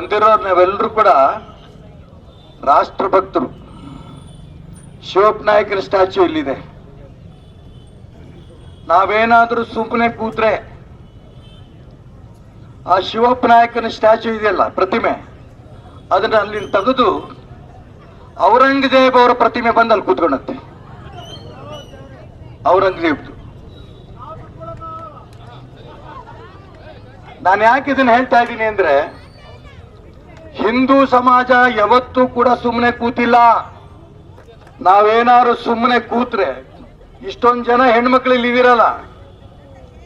ಬಂದಿರೋರ್ ನಾವೆಲ್ಲರೂ ಕೂಡ ರಾಷ್ಟ್ರಭಕ್ತರು. ಶಿವಪ್ಪ ನಾಯಕರ ಸ್ಟ್ಯಾಚ್ಯೂ ಇಲ್ಲಿದೆ. ನಾವೇನಾದ್ರೂ ಸುಮ್ಮನೆ ಕೂತ್ರೆ ಆ ಶಿವಪ್ಪ ನಾಯಕನ ಸ್ಟ್ಯಾಚ್ಯೂ ಇದೆಯಲ್ಲ ಪ್ರತಿಮೆ, ಅದನ್ನ ಅಲ್ಲಿ ತೆಗೆದು ಔರಂಗಜೇಬ್ ಅವರ ಪ್ರತಿಮೆ ಬಂದು ಅಲ್ಲಿ ಕೂತ್ಕೊಂಡಂತೆ. ಔರಂಗಜೇಬ್ದು. ನಾನು ಯಾಕೆ ಇದನ್ನ ಹೇಳ್ತಾ ಇದ್ದೀನಿ ಅಂದ್ರೆ ಹಿಂದೂ ಸಮಾಜ ಯಾವತ್ತೂ ಕೂಡ ಸುಮ್ಮನೆ ಕೂತಿಲ್ಲ. ನಾವೇನಾದ್ರು ಸುಮ್ಮನೆ ಕೂತ್ರೆ ಇಷ್ಟೊಂದು ಜನ ಹೆಣ್ಮಕ್ಳು ಇಲ್ಲಿ ಇದೀರಲ್ಲ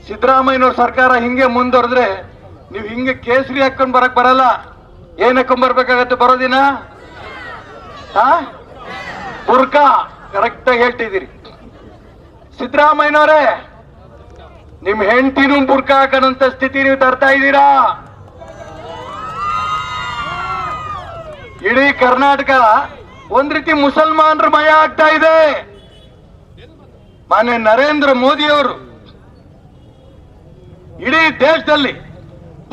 ಸಿದ್ದರಾಮಯ್ಯನವ್ರ ಸರ್ಕಾರ ಹಿಂಗೆ ಮುಂದುವರೆದ್ರೆ ನೀವು ಹಿಂಗೆ ಕೇಸರಿ ಹಾಕೊಂಡ್ ಬರಕ್ ಬರಲ್ಲ. ಏನ್ ಹಾಕೊಂಡ್ ಬರ್ಬೇಕಾಗತ್ತೆ ಬರೋದಿನ ಹಾ ಬುರ್ಕಾ ಕರೆಕ್ಟ್ ಆಗಿ ಹೇಳ್ತಿದ್ದೀರಿ. ಸಿದ್ದರಾಮಯ್ಯನವರೇ, ನಿಮ್ ಹೆಂಡತಿನೂ ಬುರ್ಕಾ ಹಾಕನಂತ ಸ್ಥಿತಿ ನೀವು ತರ್ತಾ ಇದ್ದೀರಾ? ಇಡೀ ಕರ್ನಾಟಕ ಒಂದ್ ರೀತಿ ಮುಸಲ್ಮಾನರ ಮಯ ಆಗ್ತಾ ಇದೆ. ಮಾನ್ಯ ನರೇಂದ್ರ ಮೋದಿ ಅವರು ಇಡೀ ದೇಶದಲ್ಲಿ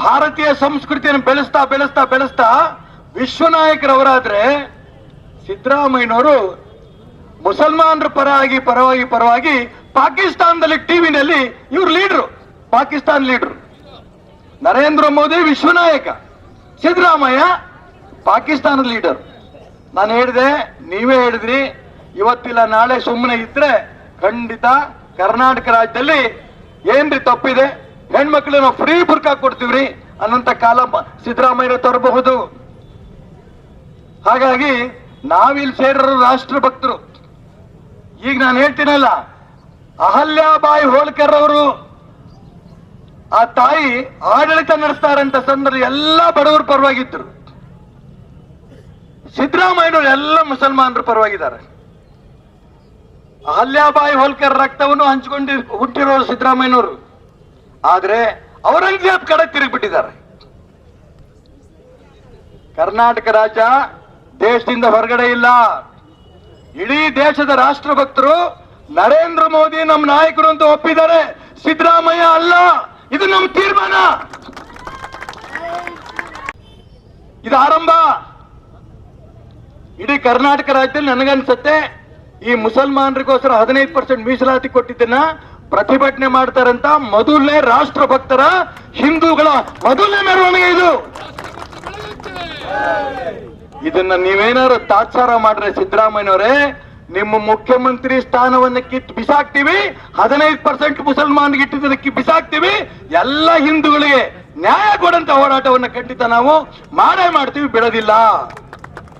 ಭಾರತೀಯ ಸಂಸ್ಕೃತಿಯನ್ನು ಬೆಳೆಸ್ತಾ ಬೆಳೆಸ್ತಾ ಬೆಳೆಸ್ತಾ ವಿಶ್ವನಾಯಕರವರಾದ್ರೆ ಸಿದ್ದರಾಮಯ್ಯನವರು ಮುಸಲ್ಮಾನರ ಪರವಾಗಿ ಪರವಾಗಿ ಪರವಾಗಿ ಪಾಕಿಸ್ತಾನದಲ್ಲಿ ಟಿವಿನಲ್ಲಿ ಇವರು ಲೀಡ್ರು, ಪಾಕಿಸ್ತಾನ ಲೀಡ್ರು. ನರೇಂದ್ರ ಮೋದಿ ವಿಶ್ವನಾಯಕ, ಸಿದ್ದರಾಮಯ್ಯ ಪಾಕಿಸ್ತಾನದ ಲೀಡರ್. ನಾನು ಹೇಳಿದೆ, ನೀವೇ ಹೇಳಿದ್ರಿ, ಇವತ್ತಿಲ್ಲ, ನಾಳೆ ಸುಮ್ಮನೆ ಇದ್ರೆ ಖಂಡಿತ ಕರ್ನಾಟಕ ರಾಜ್ಯದಲ್ಲಿ ಏನ್ರಿ ತಪ್ಪಿದೆ? ಹೆಣ್ಮಕ್ಳು ನಾವು ಫ್ರೀ ಬುರ್ಕಾ ಕೊಡ್ತೀವ್ರಿ ಅನ್ನಂತ ಕಾಲ ಸಿದ್ದರಾಮಯ್ಯ ತರಬಹುದು. ಹಾಗಾಗಿ ನಾವಿಲ್ಲಿ ಸೇರರು ರಾಷ್ಟ್ರ ಭಕ್ತರು, ಈಗ ನಾನು ಹೇಳ್ತೀನಲ್ಲ ಅಹಲ್ಯಾಬಾಯಿ ಹೋಳ್ಕರ್ ಅವರು ಆ ತಾಯಿ ಆಡಳಿತ ನಡೆಸ್ತಾರಂತ ಸಂದರ್ಭ ಎಲ್ಲ ಬಡವರ ಪರವಾಗಿದ್ರು. ಸಿದ್ದರಾಮಯ್ಯನವರು ಎಲ್ಲ ಮುಸಲ್ಮಾನರ ಪರವಾಗಿದ್ದಾರೆ. ಅಹಲ್ಯಾಬಾಯಿ ಹೋಲ್ಕರ್ ರಕ್ತವನ್ನು ಹಂಚಿಕೊಂಡು ಹುಟ್ಟಿರೋರು ಸಿದ್ದರಾಮಯ್ಯನವರು. ಆದ್ರೆ ಔರಂಗಜೇಬ್ ಕಡೆ ತಿರುಗಿಬಿಟ್ಟಿದ್ದಾರೆ. ಕರ್ನಾಟಕ ರಾಜ್ಯ ದೇಶದಿಂದ ಹೊರಗಡೆ ಇಲ್ಲ. ಇಡೀ ದೇಶದ ರಾಷ್ಟ್ರಭಕ್ತರು ನರೇಂದ್ರ ಮೋದಿ ನಮ್ಮ ನಾಯಕರು ಅಂತ ಒಪ್ಪಿದ್ದಾರೆ. ಸಿದ್ದರಾಮಯ್ಯ ಅಲ್ಲ, ಇದು ನಮ್ಮ ತೀರ್ಮಾನ. ಇದು ಆರಂಭ. ಇಡೀ ಕರ್ನಾಟಕ ರಾಜ್ಯದಲ್ಲಿ ನನಗನ್ಸುತ್ತೆ, ಈ ಮುಸಲ್ಮಾನರಿಗೋಸ್ಕರ ಹದಿನೈದು ಪರ್ಸೆಂಟ್ ಮೀಸಲಾತಿ ಕೊಟ್ಟಿದ್ದನ್ನ ಪ್ರತಿಭಟನೆ ಮಾಡ್ತಾರಂತ ಮೊದಲನೇ ರಾಷ್ಟ್ರ ಭಕ್ತರ ಹಿಂದೂಗಳ ಮೊದಲನೇ ಮೆರವಣಿಗೆ ಇದು. ಇದನ್ನ ನೀವೇನಾದ್ರು ತಾತ್ಸಾರ ಮಾಡ್ರೆ ಸಿದ್ದರಾಮಯ್ಯನವರೇ, ನಿಮ್ಮ ಮುಖ್ಯಮಂತ್ರಿ ಸ್ಥಾನವನ್ನ ಕಿತ್ತು ಬಿಸಾಕ್ತೀವಿ, ಹದಿನೈದು ಪರ್ಸೆಂಟ್ ಮುಸಲ್ಮಾನ್ಗೆ ಇಟ್ಟಿದ್ದಕ್ಕೆ ಬಿಸಾಕ್ತೀವಿ, ಎಲ್ಲ ಹಿಂದೂಗಳಿಗೆ ನ್ಯಾಯ ಕೊಡಂತ ಹೋರಾಟವನ್ನ ಖಂಡಿತ ನಾವು ಮಾಡೇ ಮಾಡ್ತೀವಿ, ಬಿಡೋದಿಲ್ಲ.